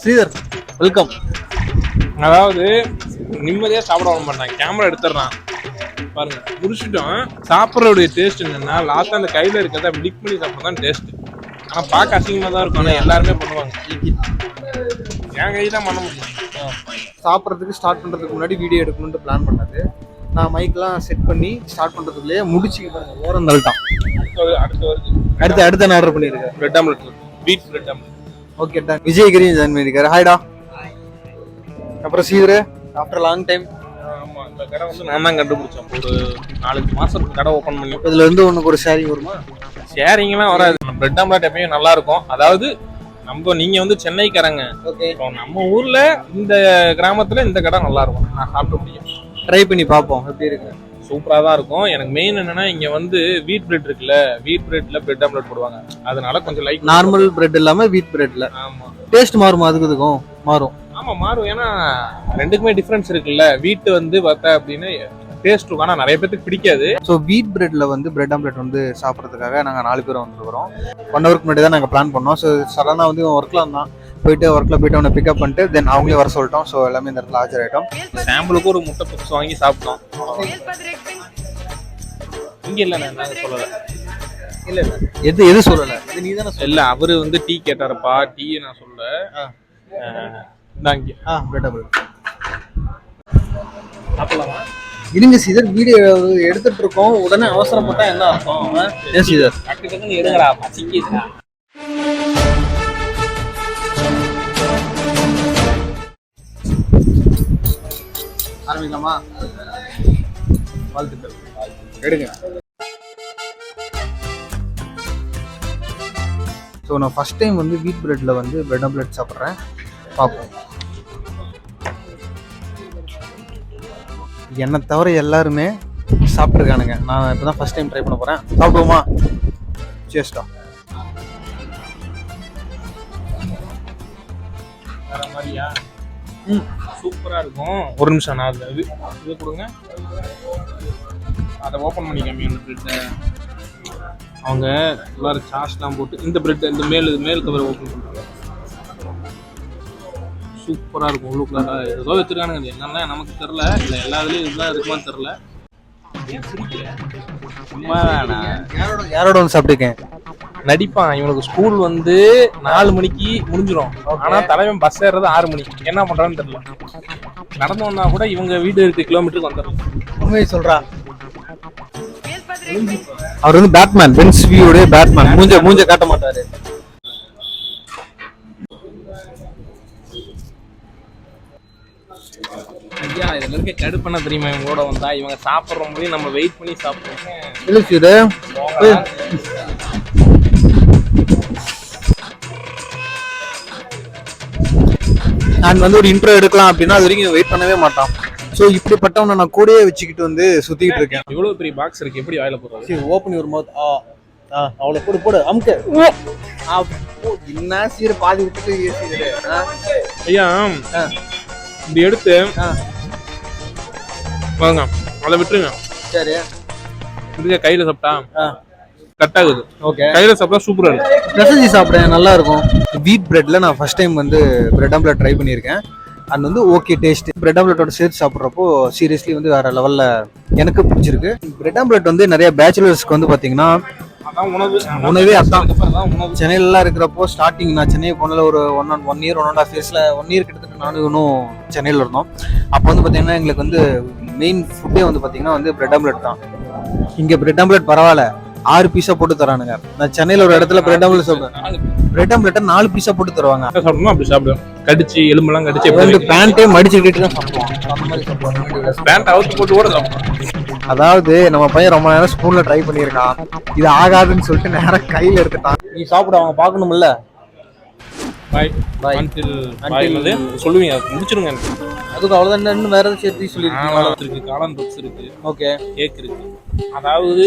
Sridhar welcome அதாவது நிம்மதியா சாப்பிட வர மாட்டான். கேமரா எடுத்துடுறான். பாருங்க முடிச்சிட்டோம். சாப்பிட்றோடைய டேஸ்ட் என்னன்னா லாஸ்ட் அந்த கையில இருக்கிறத பிளிக் பண்ணி சாப்பிட்றது தான் டேஸ்ட் ஆனா பார்க்க அசிங்கமா தான் இருக்கும். ஆனா எல்லாருமே பண்ணுவாங்க. என் கை தான் பண்ண முடியும். சாப்பிட்றதுக்கு ஸ்டார்ட் பண்ணுறதுக்கு முன்னாடி வீடியோ எடுக்கணும்னு பிளான் பண்ணது. நான் மைக்லாம் செட் பண்ணி ஸ்டார்ட் பண்ணுறதுக்குள்ளேயே முடிச்சு பாருங்க, ஓரம் தள்ளிட்டான். அடுத்து அடுத்து அடுத்து அடுத்து நான் ஆர்டர் பண்ணியிருக்கேன். Bread omelette beat bread omelette okay done விஜயகிரியும் join பண்ணியிருக்காரு. ஹாய்டா அப்புறம் சீதர்? ஆஃப்டர் லாங் டைம் ஆமா இந்த கடை வந்து நான் தான் கண்டுபிடிச்சேன். ஒரு நாலஞ்சு மாசம் கடை ஓப்பன் பண்ணி. இதுல இருந்து உனக்கு ஒரு ஷேரிங் வருமா? ஷேரிங்லாம் வராது. பிரெட் ஆம்லெட் எப்பயும் நல்லா இருக்கும். அதாவது நம்ம நீங்க வந்து சென்னைக்காரங்க. ஓகே இப்போ நம்ம ஊர்ல இந்த கிராமத்துல இந்த கடை நல்லா இருக்கும். நான் சாப்பிட முடியும். ட்ரை பண்ணி பார்ப்போம். எப்படி இருக்கு? சூப்பரா தான் இருக்கும். எனக்கு மெயின் என்னன்னா இங்க வந்து வீட் பிரெட் இருக்குல்ல வீட் பிரெட்ல பிரெட் ஆம்லெட் போடுவாங்க. அதனால கொஞ்சம் லைக் நார்மல் பிரெட் இல்லாம வீட் பிரெட்ல ஆமா. டேஸ்ட் மாறுமா அதுக்கு இதுக்கும்? மாறும். ஆமா மாறும். ஏன்னா ரெண்டுக்குமே டிஃபரன்ஸ் இருக்குல்ல. வீட்டு வந்து பார்த்தா அப்படின்னு டேஸ்ட் இருக்கும். ஆனா நிறைய பேருக்கு பிடிக்காது. ஸோ வீட் பிரெட்ல வந்து பிரெட் ஆம்லெட் வந்து சாப்பிட்றதுக்காக நாங்கள் நாலு பேர் வந்துருக்கிறோம். ஒன் ஹவருக்கு முன்னாடி தான் நாங்கள் பிளான் பண்ணோம். ஸோ சடனாக வந்து ஒர்க்கில் இருந்தான் போயிட்டு ஒர்க்கில் போயிட்டு அவனை பிக்கப் பண்ணிட்டு தென் அவங்களே வர சொல்லிட்டோம். ஸோ எல்லாமே இந்த இடத்துல ஆஜராயிட்டோம். சாம்பிளுக்கு ஒரு முட்டை பப்ஸ் வாங்கி சாப்பிட்டோம். இங்க இல்ல நான் நாங்க சொல்லல. இல்லை இல்லை. எது எது சொல்லலை? இது நீ தானே இல்ல அவரு வந்து டீ கேட்டாருப்பா. டீ நான் சொல்ல. இந்தாங்க ஆ ஆம்லெட் சாப்பிடலாமா? இருங்க சீதர். வீடியோ எடுத்துட்டு இருக்கோம். உடனே அவசரப்பட்டா என்ன அர்த்தம்? ஏன் சீதர். எடுங்கடா பசிக்குதுடா. ஆரம்பிக்கலாமா? வாழ்த்துக்கள். எடுங்க. ஸோ நான் ஃபர்ஸ்ட் டைம் வந்து வீட் பிரெட்டில் வந்து பிரெட் ஆம்லெட் சாப்பிட்றேன். பார்ப்போம். என்னை தவிர எல்லாருமே சாப்பிட்ருக்கானுங்க நான் இப்போ தான் ஃபஸ்ட் டைம் ட்ரை பண்ண போகிறேன் சாப்பிடுவோமா? சேஸ்டா வேற மாதிரியா? ம். சூப்பரா இருக்கும். ஒரு நிமிஷம் நான் அது இது இது கொடுங்க. அதை ஓப்பன் பண்ணிக்காம அந்த பிரெட்டை அவங்க எல்லாரும் சாஸ்லாம் போட்டு இந்த பிரெட் இந்த மேல் மேல் கவர் ஓப்பன் பண்ணுறாங்க சூப்பரா இருக்கும். உள்ளுக்குள்ள ஏதோ வச்சிருக்கானுங்க. அது என்னன்னா நமக்கு தெரில இல்லை எல்லா இதுலயும் இதுதான் இருக்குமான்னு தெரில சும்மா வேணாம். யாரோட யாரோட வந்து சாப்பிட்டுருக்கேன்? நடிப்பான். இவனுக்கு ஸ்கூல் வந்து நாலு மணிக்கு முடிஞ்சிரும். ஆனா தலைவன் பஸ் ஏறது ஆறு மணிக்கு. என்ன பண்றான்னு தெரியல. நடந்து வந்தா கூட இவங்க வீடு இருக்கு கிலோமீட்டருக்கு வந்துடும் உண்மையை சொல்றா. அவர் வந்து பேட்மேன் பென்ஸ் வியூடைய பேட்மேன் மூஞ்ச மூஞ்ச காட்ட மாட்டாரு. ஐயா இதுல இருக்க கடுப்பண்ண தெரியுமா? இவங்களோட வந்தா இவங்க சாப்பிடுற முடியும் நம்ம வெயிட் பண்ணி சாப்பிடுறோம் நான் வந்து ஒரு இன்ட்ரோ எடுக்கலாம் அப்படின்னா அது வரைக்கும் வெயிட் பண்ணவே மாட்டான். ஸோ இப்படிப்பட்டவனை நான் கூடயே வச்சுக்கிட்டு வந்து சுத்திக்கிட்டு இருக்கேன். இவ்வளவு பெரிய பாக்ஸ் இருக்கு. எப்படி வாயில போடுறது? சரி ஓப்பன் யுவர் மவுத் ஆ ஆ அவளை போடு போடு அமுக்கு. என்ன சீரு பாதி விட்டுட்டு ஐயா. இப்படி எடுத்து. வாங்க அதை விட்டுருங்க. சரி. இதுக்கு கையில சாப்பிட்டா கட் ஆகுது. ஓகே கையில சாப்பிட்டா சூப்பரா இருக்கு. பிசைஞ்சு சாப்பிடுறேன் நல்லா இருக்கும். வீட் பிரெட்ல நான் ஃபர்ஸ்ட் டைம் வந்து பிரெட் ஆம்லெட் ட்ரை பண்ணியிருக்கேன். அது வந்து ஓகே டேஸ்ட் பிரெட் ஆம்லெட்டோட சேர்த்து சாப்பிட்றப்போ சீரியஸ்லி வந்து வேற லெவல்ல எனக்கு பிடிச்சிருக்கு. பிரெட் ஆம்லெட் வந்து நிறைய பேச்சுலர்ஸ்க்கு வந்து பாத்தீங்கன்னா அதான் உணவு. உணவே அதான். சென்னையிலலாம் இருக்கிறப்போ ஸ்டார்டிங் நான் சென்னை போனதில் ஒரு one one one year one and half இயர்ஸில் ஒன் இயர் கிட்டத்தட்ட நானும் இன்னும் சென்னையில் இருந்தோம். அப்போ வந்து பார்த்தீங்கன்னா எங்களுக்கு வந்து மெயின் ஃபுட்டே வந்து பார்த்தீங்கன்னா வந்து பிரெட் ஆம்லெட் தான். இங்கே பிரெட் ஆம்லெட் பரவாயில்ல. ஆறு பீஸா போட்டு தரானுங்க. நான் சென்னையில் ஒரு இடத்துல பிரெட் ஆம்லெட் சாப்பிடுவேன் பிரெட் ஆம்லெட்டை நாலு பீஸா போட்டு தருவாங்க. சாப்பிடணும் அப்படி சாப்பிடுவேன் கடிச்சு எலும்பெல்லாம் கடிச்சு எப்படி பேண்ட்டே மடிச்சுக்கிட்டு தான் சாப்பிடுவோம். அந்த மாதிரி சாப்பிடுவாங்க பேண்ட் அவுத்து போட்டு கூட அதாவது நம்ம பையன் ரொம்ப நேரம் ஸ்பூன்ல ட்ரை பண்ணியிருக்கான். இது ஆகாதுன்னு சொல்லிட்டு நேரம் கையில எடுத்துட்டான். நீ சாப்பிட அவங்க பார்க்கணும்ல bye Bye. Until Until- bye சொல்லுவீங்க அது முடிச்சிருங்க அதுக்கு அவ்வளோதான் இன்னும் வேற எதுவும் சேர்த்து சொல்லியிருக்கீங்க இருக்கு காளான் பப்ஸ் இருக்கு. ஓகே கேக் இருக்கு. அதாவது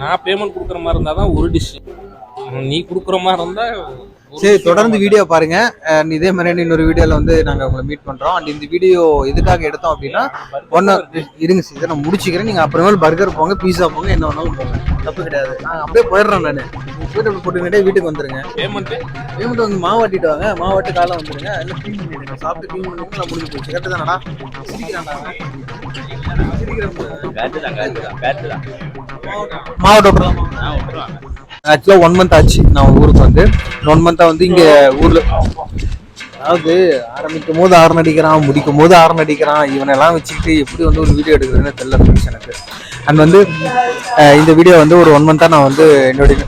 நான் பேமெண்ட் கொடுக்குற மாதிரி இருந்தால் தான் ஒரு டிஷ் நீ கொடுக்குற மாதிரி இருந்தா சரி தொடர்ந்து வீடியோ பாருங்க. அண்ட் இதே மாதிரி இன்னொரு வீடியோல வந்து நாங்க உங்களை மீட் பண்றோம். அண்ட் இந்த வீடியோ எதுக்காக எடுத்தோம் அப்படின்னா ஒன்னு இருங்க சார் இதை நான் முடிச்சுக்கிறேன். நீங்க அப்புறமேல் பர்கர் போங்க பீஸா போங்க என்ன வேணாலும் போங்க. தப்பு கிடையாது. நான் அப்படியே போயிடுறேன் நான். போயிட்டு அப்படி போட்டுக்கிட்டே வீட்டுக்கு வந்துருங்க. பேமெண்ட் பேமெண்ட் வந்து மாவாட்டிட்டு வாங்க. மாவாட்டு காலம் வந்துருங்க. எல்லாம் க்ளீன் பண்ணிடுங்க சாப்பிட்டு க்ளீன் பண்ணிட்டு நான் முடிஞ்சு போச்சு. கரெக்டு தானடா? சிரிக்கிறான்டா. சிரிக்கிறான். மாவட்டம் ஆக்சுவலாக ஒன் மந்த் ஆச்சு. நான் ஊருக்கு வந்து. ஒன் மந்த்தாக வந்து இங்கே ஊரில் அதாவது ஆரம்பிக்கும் போது ஆரன் அடிக்கிறான் முடிக்கும் போது ஆரன் அடிக்கிறான் இவனெல்லாம் வச்சுக்கிட்டு எப்படி வந்து ஒரு வீடியோ எடுக்கிறதுன்னு தெரியல ஃப்ரெண்ட்ஸ் எனக்கு. அண்ட் வந்து இந்த வீடியோ வந்து ஒரு ஒன் மந்த்தாக நான் வந்து என்னுடைய